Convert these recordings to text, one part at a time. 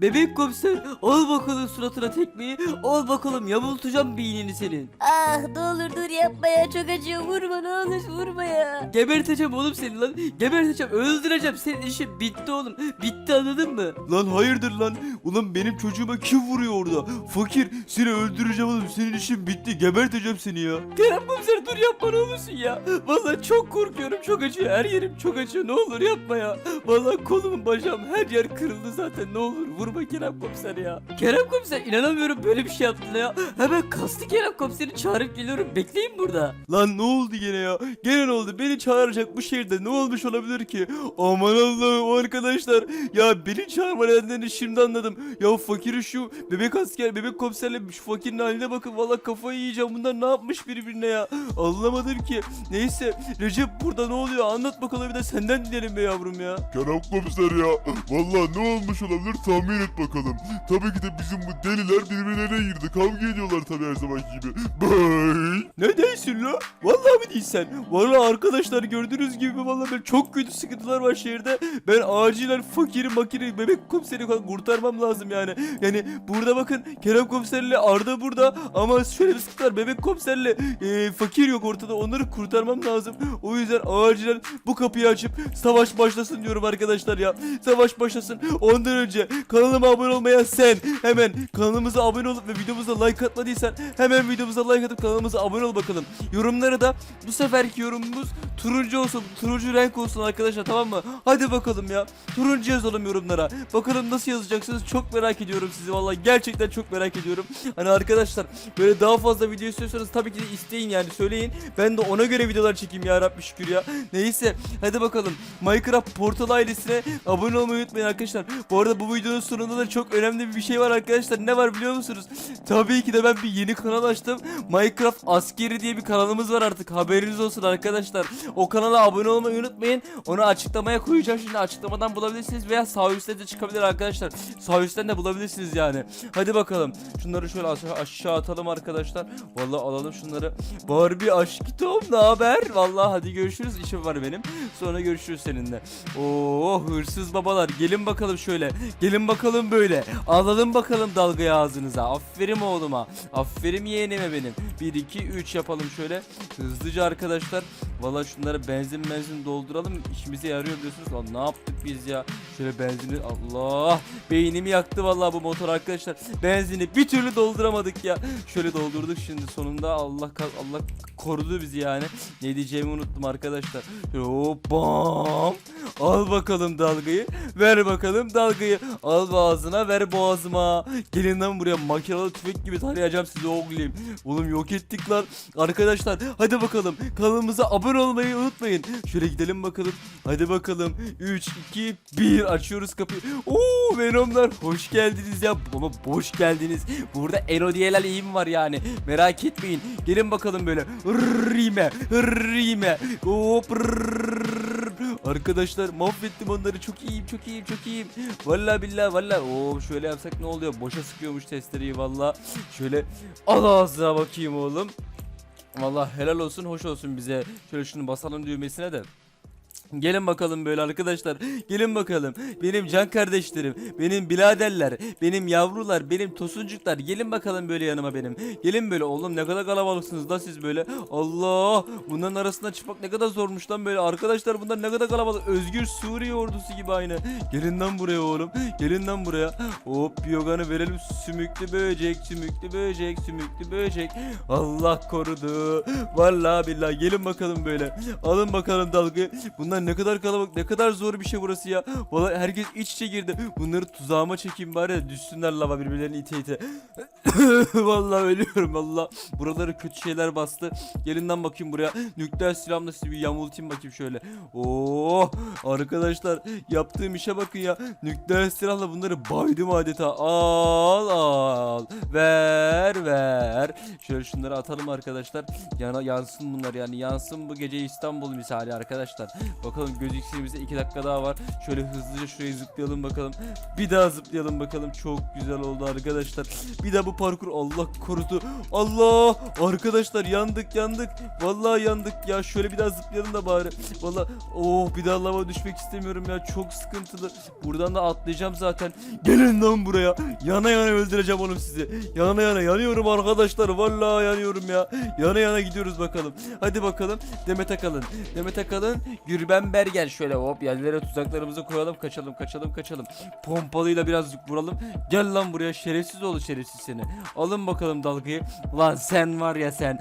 Bebek komiser al bakalım suratına tekmeyi. Al bakalım yamultacağım beynini senin. Ah ne olur dur yapma ya çok acıyor vurma ne olur vurma ya. Geberteceğim oğlum seni lan. Geberteceğim öldüreceğim. Senin işin bitti oğlum. Bitti anladın mı? Lan hayırdır lan. Ulan benim çocuğuma kim vuruyor orada? Fakir seni öldüreceğim oğlum. Senin işin bitti. Geberteceğim seni ya. Kerem komiser dur yapma ne olursun ya. Vallahi çok korkuyorum. Çok acıyor. Her yerim çok acıyor. Ne olur yapma ya. Vallahi kolum bacağım her yer kırıldı zaten. Ne olur vurma Kerem komiser ya. Kerem komiser inanamıyorum böyle bir şey yaptın ya. Hemen kastı Kerem komiseri çağırıp geliyorum. Bekleyin burada. Lan ne oldu gene ya? Gene ne oldu? Beni çağıracak bu şehirde ne olmuş olabilir ki? Aman Allah'ım arkadaşlar. Ya beni çağırma nedenlerini şimdi anladım. Ya fakiri şu bebek asker, bebek komiserle şu fakirin haline bakın. Valla kafayı yiyeceğim. Bunlar ne yapmış birbirine ya? Anlamadım ki. Neyse Recep burada ne oluyor? Anlat bakalım bir de senden dinleyelim be yavrum ya. Kerem komiser ya. Vallahi ne olmuş olabilir tahmin et bakalım. Tabii ki de bizim bu deliler birbirlerine girdi. Kavga ediyorlar tabii her zamanki gibi. Bey. Ne değilsin la? Vallahi mi değilsen? Vallahi arkadaşlar gördüğünüz gibi vallahi ben çok kötü sıkıntılar var şehirde. Ben acilen fakiri makiri bebek komiseri kurtarmam lazım yani. Yani burada bakın Kerem komiserle Arda burada ama şöyle bir sıkıntı. Bebek komiserle e, fakir yok ortada. Onları kurtarmam lazım. O yüzden acilen bu kapıyı açıp savaş başlasın diyorum arkadaşlar ya. Savaş başlasın. Ondan önce kanalıma abone olmayan sen hemen kanalımıza abone olup ve videomuza like atmadıysan hemen videomuza like atıp kanalımıza abone ol bakalım. Yorumlara da bu seferki yorumumuz turuncu olsun. Turuncu renk olsun arkadaşlar tamam mı? Hadi bakalım ya. Turuncu yazalım yorumlara. Bakalım nasıl yazacaksınız çok merak ediyorum sizi vallahi gerçekten çok merak ediyorum. Hani arkadaşlar böyle daha fazla video istiyorsanız tabii ki de isteyin yani söyleyin. Ben de ona göre videolar çekeyim ya Rabbi şükür ya. Neyse hadi bakalım. Minecraft Portal ailesine abone olmayı unutmayın arkadaşlar. Bu arada bu videonun sonunda da çok önemli bir şey var arkadaşlar. Ne var biliyor musunuz? Tabii ki de ben bir yeni kanal açtım. Minecraft Askeri diye bir kanalımız var artık. Haberiniz olsun arkadaşlar. O kanala abone olmayı unutmayın. Onu açıklamaya koyacağım şimdi. Açıklamadan bulabilirsiniz veya sağ üstte de çıkabilir arkadaşlar. Sağ üstten de bulabilirsiniz yani. Hadi bakalım. Şunları şöyle aşağı, atalım arkadaşlar. Vallahi alalım şunları. Barbie aşkım ne haber? Vallahi hadi görüşürüz. İşim var benim. Sonra görüşürüz seninle. Oo hırsız babalar gelin bakalım şöyle. Gelin bakalım böyle. Alalım bakalım dalgayı ağzınıza. Aferin oğluma. Aferin yeğenime benim. 1 2 3 yapalım şöyle. Hızlıca arkadaşlar. Vallahi şunları benzin benzin dolduralım. İşimize yarıyor biliyorsunuz. Lan ne yaptık biz ya? Şöyle benzini Allah beynimi yaktı vallahi bu motor arkadaşlar. Benzini bir türlü dolduramadık ya. Şöyle doldurduk şimdi sonunda Allah Allah korudu bizi yani. Ne diyeceğimi unuttum arkadaşlar. Hop bam. Al bakalım dalgayı. Ver bakalım dalgayı. Al boğazına ver boğazıma. Gelin lan buraya makinalı tüfek gibi tarayacağım sizi oğlum. Oğlum yok ettik lan. Arkadaşlar hadi bakalım. Kanalımıza abone olmayı unutmayın. Şöyle gidelim bakalım. Hadi bakalım. 3, 2, 1 açıyoruz kapıyı. Oo Venomlar hoş geldiniz ya. Ama boş geldiniz. Burada Elodiyeler iyiyim var yani. Merak etmeyin. Gelin bakalım böyle. Rime. Rime. Hop. rrrr. Arkadaşlar mahvettim onları. Çok iyiyim, çok iyiyim, çok iyiyim. Vallahi billahi vallahi. Oo şöyle yapsak ne oluyor? Boşa sıkıyormuş testereyi vallahi. Şöyle al ağzına bakayım oğlum. Vallahi helal olsun, hoş olsun bize. Şöyle şunu basalım düğmesine de. Gelin bakalım böyle arkadaşlar. Gelin bakalım. Benim can kardeşlerim, benim biraderler, benim yavrular, benim tosuncuklar. Gelin bakalım böyle yanıma benim. Gelin böyle oğlum ne kadar kalabalıksınız da siz böyle. Allah! Bunların arasında çıkmak ne kadar zormuş lan böyle. Arkadaşlar bunlar ne kadar kalabalık. Özgür Suriye ordusu gibi aynı. Gelin lan buraya oğlum. Gelin lan buraya. Hop yoganı verelim. Sümüklü böcek, sümüklü böcek, sümüklü böcek. Allah korudu. Vallahi billahi gelin bakalım böyle. Alın bakalım dalgayı. Bunlar ne kadar kalabalık, ne kadar zor bir şey burası ya. Vallahi herkes iç içe girdi. Bunları tuzağıma çekeyim bari de düşsünler lava birbirlerini ite ite. vallahi ölüyorum valla. Buraları kötü şeyler bastı. Gelin lan bakayım buraya. Nükleer silahımla sizi bir yamultayım bakayım şöyle. Oo arkadaşlar yaptığım işe bakın ya. Nükleer silahla bunları baydım adeta. Al al. Ver ver. Şöyle şunları atalım arkadaşlar. Yana yansın bunlar yani yansın bu gece İstanbul misali arkadaşlar. Bakalım göz iksirimizde 2 dakika daha var. Şöyle hızlıca şuraya zıplayalım bakalım. Bir daha zıplayalım bakalım. Çok güzel oldu arkadaşlar. Bir daha bu parkur Allah korudu. Allah! Arkadaşlar yandık yandık. Vallahi yandık ya. Şöyle bir daha zıplayalım da bari. Vallahi oh bir daha lava düşmek istemiyorum ya. Çok sıkıntılı. Buradan da atlayacağım zaten. Gelin lan buraya. Yana yana öldüreceğim oğlum sizi. Yana yana yanıyorum arkadaşlar. Vallahi yanıyorum ya. Yana yana gidiyoruz bakalım. Hadi bakalım. Demet Akalın. Demet Akalın. Gürben Berger. Şöyle hop yerlere tuzaklarımızı koyalım. Kaçalım kaçalım kaçalım. Pompalıyla birazcık vuralım. Gel lan buraya şerefsiz oğlu şerefsiz seni. Alın bakalım dalgayı. Lan sen var ya sen.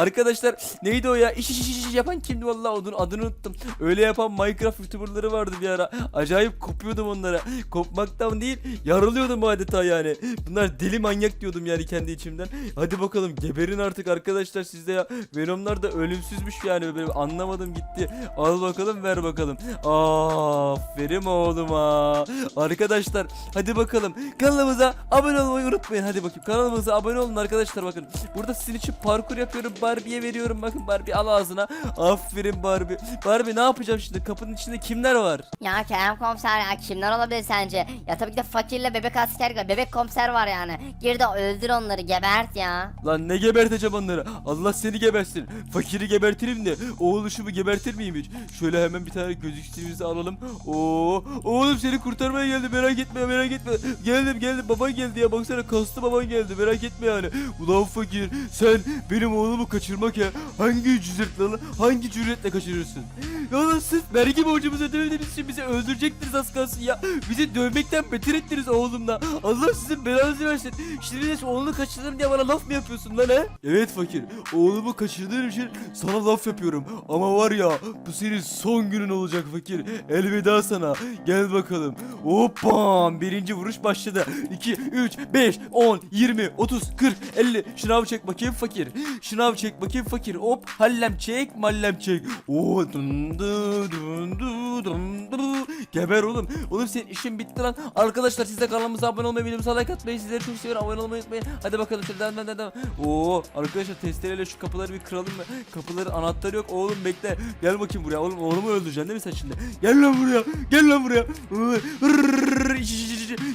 Arkadaşlar neydi o ya? İş iş iş iş yapan kimdi vallahi onun adını unuttum. Öyle yapan Minecraft YouTuber'ları vardı bir ara. Acayip kopuyordum onlara. Kopmaktan değil, yarılıyordum adeta yani. Bunlar deli manyak diyordum yani kendi içimden. Hadi bakalım geberin artık arkadaşlar sizde ya. Venomlar da ölümsüzmüş yani böyle anlamadım gitti. Al bakalım ver bakalım. Aferin oğluma. Arkadaşlar hadi bakalım kanalımıza abone olmayı unutmayın. Hadi bakayım kanalımıza abone olun arkadaşlar bakın. Burada sizin için parkur yapıyorum. Barbie'ye veriyorum bakın Barbie al ağzına. Aferin Barbie. Barbie ne yapacağım şimdi? Kapının içinde kimler var? Ya Kerem komiser ya kimler olabilir sence? Ya tabii ki de fakirle bebek asker, bebek komiser var yani. Gir de öldür onları gebert ya. Lan ne geberteceğim onları? Allah seni gebersin. Fakiri gebertirim de oğluşumu gebertir miyim hiç? Şöyle hemen bir tane gözüksüzümüzü alalım. Oo, oğlum seni kurtarmaya geldi merak etme merak etme. Geldim geldim baban geldi ya baksana kaslı baban geldi merak etme yani. Ulan fakir sen benim oğlumu kaçırmak ya hangi cüretle hangi cüretle kaçırırsın? Ya lan siz vergi borcumuzu ödemediğiniz için bizi öldürecektiniz az kalsın ya. Bizi dövmekten beter ettiniz oğlumla. Allah sizin belanızı versin. Şimdi de oğlunu kaçırdım diye bana laf mı yapıyorsun lan he? Evet fakir. Oğlumu kaçırdığın için sana laf yapıyorum. Ama var ya bu senin son günün olacak fakir. Elveda sana. Gel bakalım. Hoppa. Birinci vuruş başladı. 2, 3, 5, 10, 20, 30, 40, 50. Şınav çek bakayım fakir. Şınav çek bakayım fakir. Hop. Hallem çek, mallem çek. Oo dun du dun du dun du. Geber oğlum. Oğlum senin işin bitti lan. Arkadaşlar siz de kanalımıza abone olmayı, videomuza like atmayı, sizleri çok seviyorum. Abone olmayı unutmayın. Hadi bakalım devam devam devam. Oo arkadaşlar testereyle şu kapıları bir kıralım mı? Kapıların anahtarı yok. Oğlum bekle. Gel bakayım buraya. Oğlum oğlumu öldüreceksin değil mi sen şimdi? Gel lan buraya. Gel lan buraya.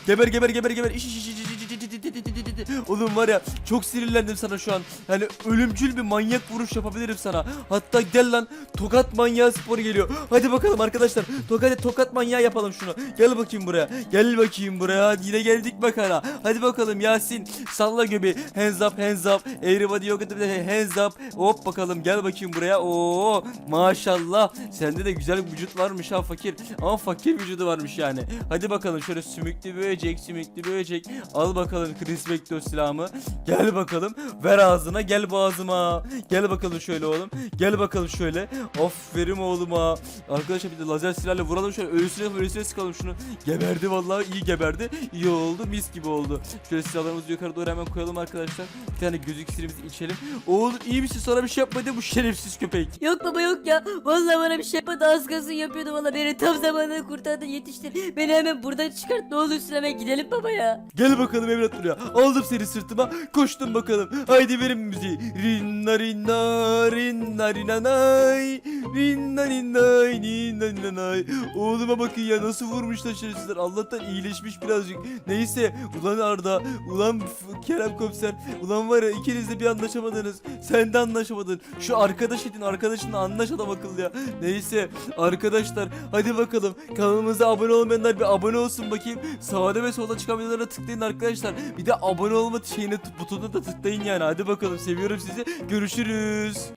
Geber geber geber geber. İş, iş, iş, iş, Oğlum var ya çok sinirlendim sana şu an. Yani ölümcül bir manyak vuruş yapabilirim sana. Hatta gel lan tokat manyağı sporu geliyor. Hadi bakalım arkadaşlar. Tokat tokat manyağı yapalım şunu. Gel bakayım buraya. Gel bakayım buraya. Yine geldik bakara. Hadi bakalım Yasin. Salla göbeği. Hands up hands up. Everybody yok hands up. Hop bakalım gel bakayım buraya. Oo maşallah. Sende de güzel bir vücut varmış ha fakir. Ama fakir vücudu varmış yani. Hadi bakalım şöyle sümüklü böcek sümüklü böcek. Al bakalım Chris Vector silahımı. Gel bakalım. Ver ağzına gel boğazıma. Gel bakalım şöyle oğlum. Gel bakalım şöyle. Aferin oğluma. Arkadaşlar bir de lazer silahla vuralım şöyle ölüsüne ölüsüne sıkalım şunu. Geberdi vallahi iyi geberdi. İyi oldu mis gibi oldu. Şöyle silahlarımızı yukarı doğru hemen koyalım arkadaşlar. Bir tane göz iksirimizi içelim. Oğlum iyi misin sana bir şey yapmadı bu şerefsiz köpek. Yok baba yok ya. Vallahi bana bir şey yapmadı az kalsın yapıyordu valla. Beni tam zamanında kurtardı yetiştir. Beni hemen buradan çıkart ne olursun hemen gidelim baba ya. Gel bakalım evlat buraya. Aldım seni sırtıma. Koştum bakalım. Haydi verin müziği. Rinna rinna rinna rinna nay. Rinna rinna rinna rinna nay. Oğluma bakın ya nasıl vurmuşlar şerefsizler. Allah'tan iyileşmiş birazcık. Neyse. Ulan Arda. Ulan Kerem komiser. Ulan var ya ikiniz de bir anlaşamadınız. Sen de anlaşamadın. Şu arkadaş edin. Arkadaşınla anlaş adam akıllı ya. Neyse. Arkadaşlar hadi bakalım. Kanalımıza abone olmayanlar bir abone olsun bakayım. Sağda ve solda çıkan videolara tıklayın arkadaşlar. Bir de abone olma şeyine butonuna da tıklayın yani. Hadi bakalım seviyorum sizi. Görüşürüz.